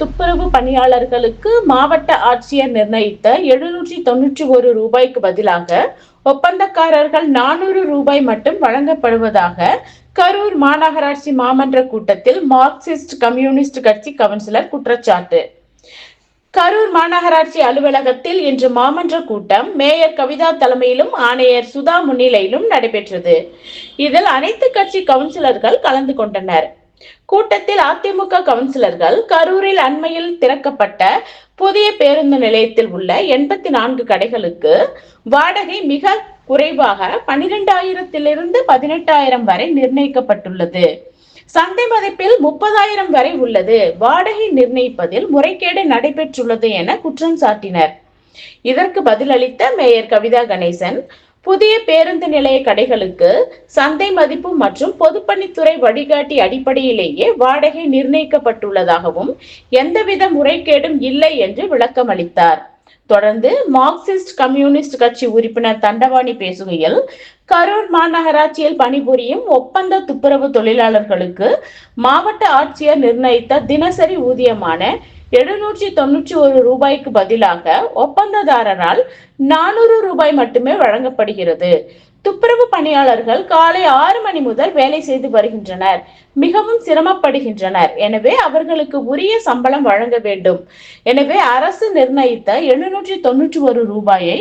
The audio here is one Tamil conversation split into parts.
துப்புரவு பணியாளர்களுக்கு மாவட்ட ஆட்சியர் நிர்ணயித்த எழுநூற்றி தொன்னூற்றி ஒரு ரூபாய்க்கு பதிலாக ஒப்பந்தக்காரர்கள் நானூறு ரூபாய் மட்டும் வழங்கப்படுவதாக கரூர் மாநகராட்சி மாமன்ற கூட்டத்தில் மார்க்சிஸ்ட் கம்யூனிஸ்ட் கட்சி கவுன்சிலர் குற்றச்சாட்டு. கரூர் மாநகராட்சி அலுவலகத்தில் இன்று மாமன்ற கூட்டம் மேயர் கவிதா தலைமையிலும் ஆணையர் சுதா முன்னிலையிலும் நடைபெற்றது. இதில் அனைத்து கட்சி கவுன்சிலர்கள் கலந்து கொண்டனர். கூட்டத்தில் அதிமுக கவுன்சிலர்கள் கரூரில் அண்மையில் திறக்கப்பட்ட புதிய பேருந்து நிலையத்தில் உள்ள எண்பத்தி நான்கு கடைகளுக்கு வாடகை மிக குறைவாக பனிரெண்டாயிரத்திலிருந்து பதினெட்டாயிரம் வரை நிர்ணயிக்கப்பட்டுள்ளது. சந்தை மதிப்பில் முப்பதாயிரம் வரை உள்ளது. வாடகை நிர்ணயிப்பதில் முறைகேடு நடைபெற்றுள்ளது என குற்றம் சாட்டினர். இதற்கு பதிலளித்த மேயர் கவிதா கணேசன் புதிய பேருந்து நிலைய கடைகளுக்கு சந்தை மதிப்பு மற்றும் பொதுப்பணித்துறை வழிகாட்டி அடிப்படையிலேயே வாடகை நிர்ணயிக்கப்பட்டுள்ளதாகவும் எந்தவித முறைகேடும் இல்லை என்று விளக்கமளித்தார். தொடர்ந்து மார்க்சிஸ்ட் கம்யூனிஸ்ட் கட்சி உறுப்பினர் தண்டவாணி பேசுகையில் கரூர் மாநகராட்சியில் பணிபுரியும் ஒப்பந்த துப்புரவு தொழிலாளர்களுக்கு மாவட்ட ஆட்சியர் நிர்ணயித்த தினசரி ஊதியமான எழுநூற்றி தொன்னூற்றி ஒரு ரூபாய்க்கு பதிலாக ஒப்பந்ததாரரால் நானூறு ரூபாய் மட்டுமே வழங்கப்படுகிறது. துப்புரவு பணியாளர்கள் காலை ஆறு மணி முதல் வேலை செய்து வருகின்றனர். மிகவும் சிரமப்படுகின்றனர். எனவே அவர்களுக்கு உரிய சம்பளம் வழங்க வேண்டும். எனவே அரசு நிர்ணயித்த எழுநூற்றி தொன்னூற்றி ஒரு ரூபாயை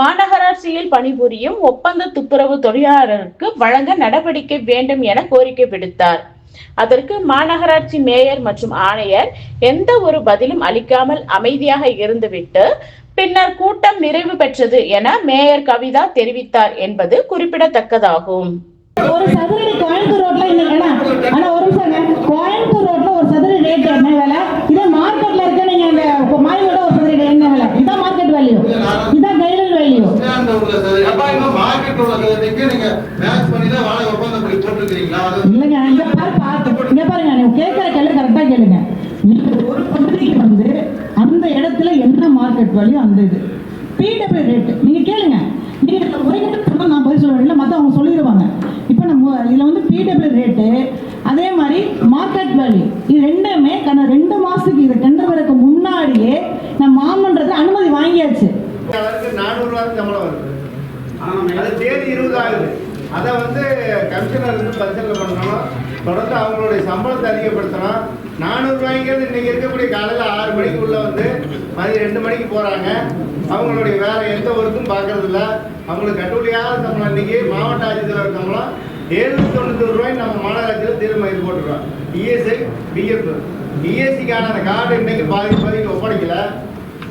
மாநகராட்சியில் பணிபுரியும் ஒப்பந்த துப்புரவு தொழிலாளருக்கு வழங்க நடவடிக்கை வேண்டும் என கோரிக்கை விடுத்தார். அதற்கு மாநகராட்சி மேயர் மற்றும் ஆணையர் எந்த ஒரு பதிலும் அளிக்காமல் அமைதியாக இருந்துவிட்டு பின்னர் கூட்டம் நிறைவு பெற்றது என மேயர் கவிதா தெரிவித்தார் என்பது குறிப்பிடத்தக்கதாகும். ஒரு சதுரடி கோயம்புத்தூர் ரோட்ல இன்னைக்கு அண்ணா அண்ணா ஒரு நிமிஷம் கோயம்புத்தூர் ரோட்ல ஒரு சதுரடி ரேட் என்ன விலை இதே மார்க்கெட்ல இருக்க நீங்க அந்த மாயோட ஒரு சதுரடி என்ன விலை இதான் மார்க்கெட் வேல்யூ இதான் கைடல் வேல்யூ அந்த உள்ள சதுர- அப்ப இங்க மார்க்கெட் உள்ள சதுரடிக்கு நீங்க மேட்ச் பண்ணி தான் வாடகை ஒப்பந்தம் படி போட்டிருக்கீங்களா அது இல்லைங்க இங்க பாரு பார்த்து இங்க பாருங்க நீங்க கேட்கிற கேள்வி கரெக்டா கேளுங்க. ஒரு வந்து அந்த இடத்துல என்ன மார்க்கெட் வேல்யூ அந்த இது? பிடபிள்யூ ரேட் நீங்க கேளுங்க. நீங்க சொன்னா நான் பதில் சொல்ல வேண்டிய மத்த அவங்க சொல்லிடுவாங்க. இப்போ நம்ம இதுல வந்து பிடபிள்யூ ரேட்டு அதே மாதிரி மார்க்கெட் வேல்யூ இது ரெண்டுமே கடந்த ரெண்டு மாசத்துக்கு இது டெண்டர் வரக்கு முன்னாடியே நம்ம மாமன்றத்துல அனுமதி வாங்கியாச்சு. அவருக்கு நானூறு ரூபாய் சம்பளம் வருது? அது தேதி இருபது ஆகுது அதை வந்து கமிஷனர் வந்து பரிசீலனை பண்ணணும். தொடர்ந்து அவங்களுடைய சம்பளத்தை அதிகப்படுத்தணும். நானூறுபாய்க்கு ரூபாய்ங்கிறது இன்னைக்கு இருக்கக்கூடிய காலையில் ஆறு மணிக்கு உள்ள வந்து மதியம் ரெண்டு மணிக்கு போறாங்க. அவங்களுடைய வேற எந்த ஒர்க்கும் பார்க்கறது இல்லை அவங்களுக்கு கட்டுப்படியாத சம்பளம் இன்னைக்கு மாவட்ட ஆட்சித்தலைவர் சம்பளம் எழுநூத்தி தொண்ணூத்தி ரூபாய் நம்ம மாநகராட்சியில் தீர்மானம் இது போட்டுருக்கோம். ESI PF. இஎஸ்சிக்கான அந்த கார்டு இன்னைக்கு பாதி பாதிக்கு ஒப்படைக்கல.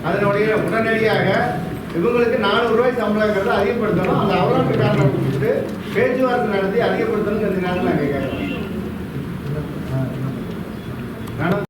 அதனுடைய உடனடியாக இவங்களுக்கு நானூறு ரூபாய் சம்பளங்கிறத அதிகப்படுத்தணும். அந்த அவலாட்டு அவராட்டுக்காரனை கொடுத்துட்டு பேச்சுவார்த்தை நடத்தி அதிகப்படுத்தணும் கொஞ்சம் நேரம் நாங்கள் கேட்குறோம்